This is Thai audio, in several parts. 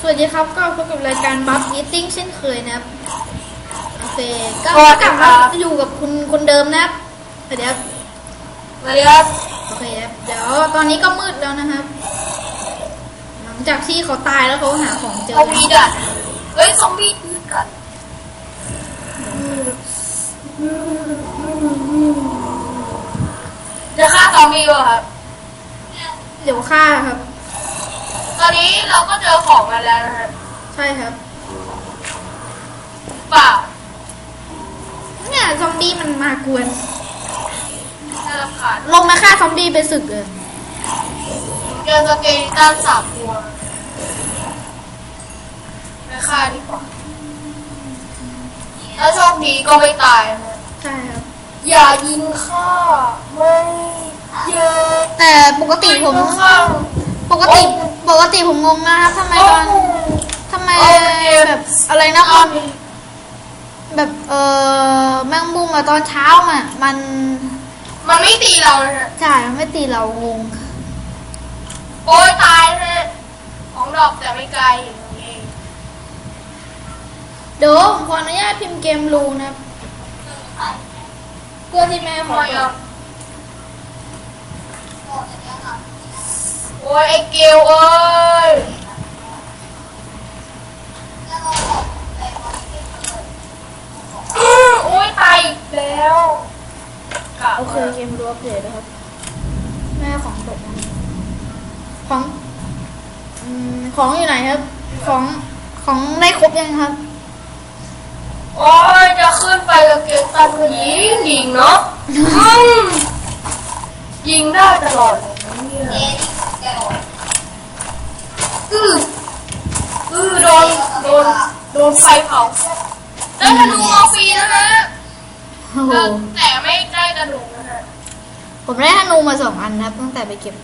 สวัสดีครับก็พบกับรายการบัฟมีติ้งเช่นเคยนะครับโอเคก็สวัสดีกลับครัมาบ อยู่กับคุณคนเดิมนะครับเดี๋ยวสวัสดีครับโอเคครับเดี๋ยวตอนนี้ก็มืดแล้วนะครับ หลังจากที่เขาตายแล้วเขาหาของเจอซอมบี้ดัดเฮ้ยซอมบี้กัดจะฆ่าซอมบี้ป่ะครับเดี๋ยวฆ่าครับ ตอนนี้เราก็เจอของมาแล้วนะครับใช่ครับ ป่าเนี่ยซอมบี้มันมากวน น่ารำคาญลงมาฆ่าซอมบี้ไปศึกเลยเจอสเกลิตันสามตัวไปฆ่าดีกว่าถ้าโชคดีก็ไม่ตายนะ ใช่ครับ อย่ายิงข้าไม่เยอะแต่ปกติผม ข้างปกติ ปกติผมงงนะครับทำไมตอนทำไมแบบอะไรนะตอนแบบเออแมงมุมอะตอนเช้าอะมัน มันไม่ตีเรานะฮะจ่ายมันไม่ตีเรางงโอ้ยตายเลยของดอกแต่ไม่ไกลอย่างนี้เองเดี๋ยวผมขออนุญาตพิมพ์เกมรูนะครับเพื่อที่แม่ขทำอไมอะ โอ้ยไอเกลเอ้ยอื้อโอ้ยตายอีกแล้วกะโอเคเกมรูอัปเดตนะครับ แม่ของตกนะของอืมของอยู่ไหนครับ ของของได้ครบยังครับ โอ้ยจะขึ้นไปกับเกลตันก็ยิงยิงเนาะอืมยิงได้ตลอดเลยนะเนี่ย อืออือโดนโดนโดนไฟเผาได้ธนูมาฟรีนะฮะโอ้โหแต่ไม่ได้กระดูกนะฮะผมได้ธนูมาสองอันนะครับตั้งแต่ไปเก็บ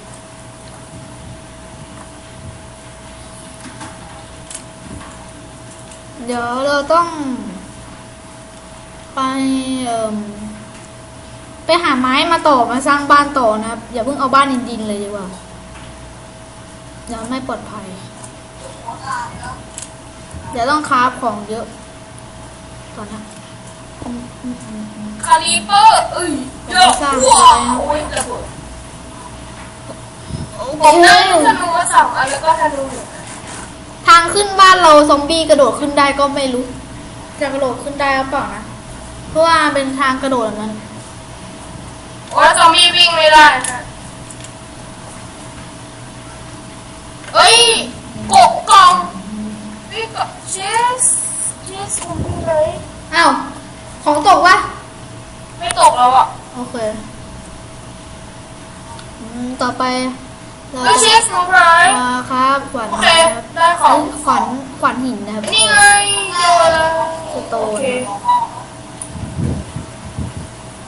เดี๋ยวเราต้อง ไปเอ่มไปหาไม้มาต่อมาสร้างบ้านต่อนะครับ อย่าเพิ่งเอาบ้านดินๆเลยดีกว่า เดี๋ยวไม่ปลอดภัย เดี๋ยวต้องคราฟของเยอะก่อนนะอืมอืมอืมอืมคาลิเปอร์เอ้ยเยอะสร้างว้าวโอ้ยระเบิดผมได้ลูกธนูมาสองอันแล้วก็ธนูหนึ่งอันทางขึ้นบ้านเราซอมบี้กระโดดขึ้นได้ก็ไม่รู้ จะกระโดดขึ้นได้หรือเปล่านะ เพราะว่าเป็นทางกระโดดแบบนั้นโอ้ยซอมบี้วิ่งไม่ได้นะฮะเอ้ยกบกล่องวิ่งกับเจสเจสผมวิ่ง เลยอ้าว ของตกวะ ไม่ตกแล้วอะโอเคอืมต่อไปเราเอ้ยเชจะสผมหาย มาครับขวัญโอเคนะครับได้ของขวัญขวัญหินนะครับ นี่ไงเจอแล้วสโตโอนเค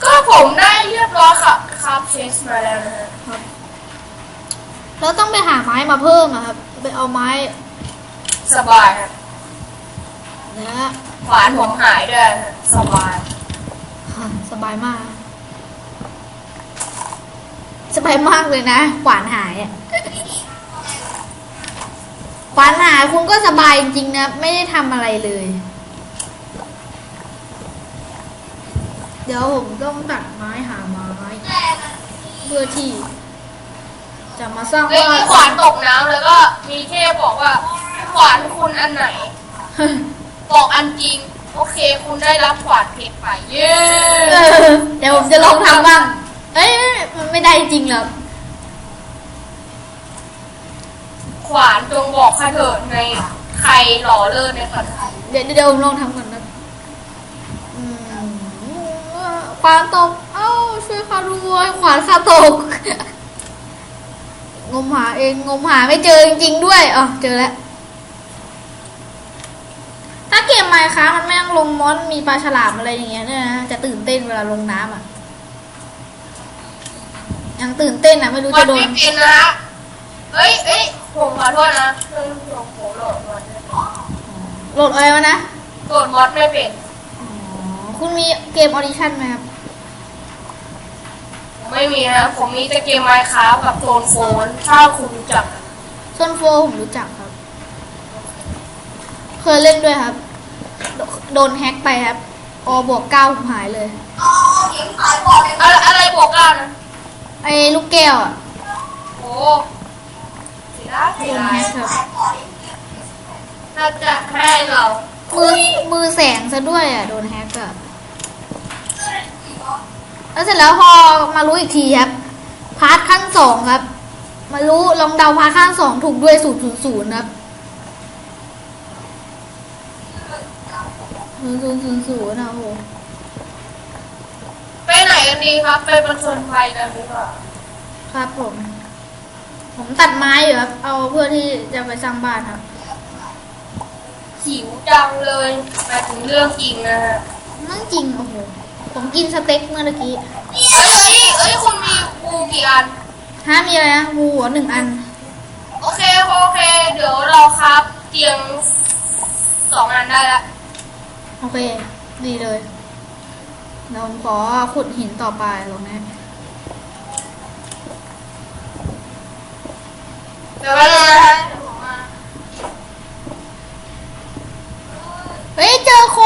ก็ผมได้เรียบร้อยค่ะครับเชสมาแล้วนะฮะครับเราต้องไปหาไม้มาเพิ่มอะครับ ไปเอาไม้สบายครับนะ ขวานผมหายด้วยสบายสบายมาก สบายมากเลยนะขวานหายอะขวานหายคุณก็สบายจริงๆนะ ไม่ได้ทำอะไรเลย เดี๋ยวผมต้องตัดไม้หาไม้ เพื่อที่ จะมาสร้างเฮ้ยบ้ามีน ขวานตกน้ำแล้วก็มีเทพบอกว่าขวานคุณอันไหน บอกอันจริง โอเค คุณได้รับขวานเพชรไปเย้เออเดี๋ยวผมจะลองทำบ้าง เอ้ยมันไม่ได้จริงหรอกขวานจงบอกข้าเถิดในใครหล่อเลิศในปัจจุบันเดี๋ยวเดี๋ยวผมลองทำก่อนนะอืมขวานตก เอ้าช่วยข้าด้วยขวานข้าตก งมหาเองงมหาไม่เจอจริงๆด้วยอ๋อเจอแล้ว ถ้าเกม ไมค์ค้ามันแม่งลงมอสมีปลาฉลามอะไรอย่างเงี้ยเนี่ยนะจะตื่นเต้นเวลาลงน้ำอะ ยังตื่นเต้นอะไม่รู้มัจะนโดน ไม่เป็นนะฮะเฮ้ยเอ้ยผมขอโทษนะเรื่องของผมโหลดมอดโหลดอะไรวะนะ โหลดมอดไม่เป็นอ๋อคุณมีเกมออดิชั่นไหมครับไม่มีนะผมมีแต่เกมไมค์ครับกับโซนโฟนถ้าคุณรู้จักส่วนโฟผมรู้จักครับ เคยเล่นด้วยครับ โดโดนแฮ็กไปครับอบวกเก้าผมหายเลย อะไรอะไรบวกกันนะไอ้ลูกแก้วอะโอ้เสียดายเสีโดยนดาแฮ็ยกครับน่าจะให้เรามือมือแสงซะด้วยอะโดนแฮ็กอะแล้วเสร็จแล้วพอมารู้อีกทีครับ พาร์ทขั้นสองครับ มารู้ลองเดาพาร์ทขั้นสองถูกด้วยศูนย์ศูนย์ศูนย์ครับ ศูนย์ศูนย์ศูนย์ศูนย์นะโอ้โหไปไหนกันดีครับ ไปประชนภัยกันดีกว่าครับผม ผมตัดไม้อยู่ครับ เอาเพื่อที่จะไปสร้างบ้านครับหิวจังเลยหมายถึงเรื่องจริงนะฮะนั่งจริงโอ้โห ผมกินสเต็กเมื่อกี้ เอ้ยเอ้ยเอ้ยคุณมีปูกี่อันฮะมีอะไรนะงูหรอหนึ่งอัน โอเค โอเค เดี๋ยวเราครับ เตียงสองอันได้ละ โอเค ดีเลยเราขอขุดหินต่อไปตรงนี้เดี๋ยวเลยนะฮะเดี๋ยวผมมา เฮ้ย เจอโค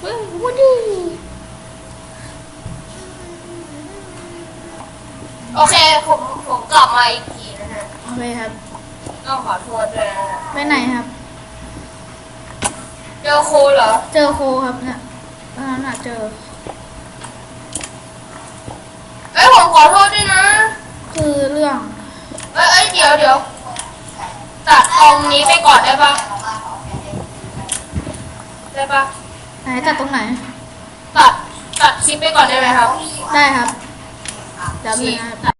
เฮ้ยวูดดี้ โอเคผมผมกลับมาอีกทีนะฮะโอเคครับ ต้องขอโทษด้วยนะฮะไปไหนครับ เจอโคเหรอ เจอโคครับเนี่ยตอนนั้นน่ะเจอเอ้ยผมขอโทษด้วยนะ คือเรื่องเอ้ยเอ้ยเดี๋ยวเดี๋ยวตัดตรงนี้ไปก่อนได้ปะได้ปะไหนตัดตรงไหน ตัดตัดคลิปไปก่อนได้ไหมครับ ได้ครับ เ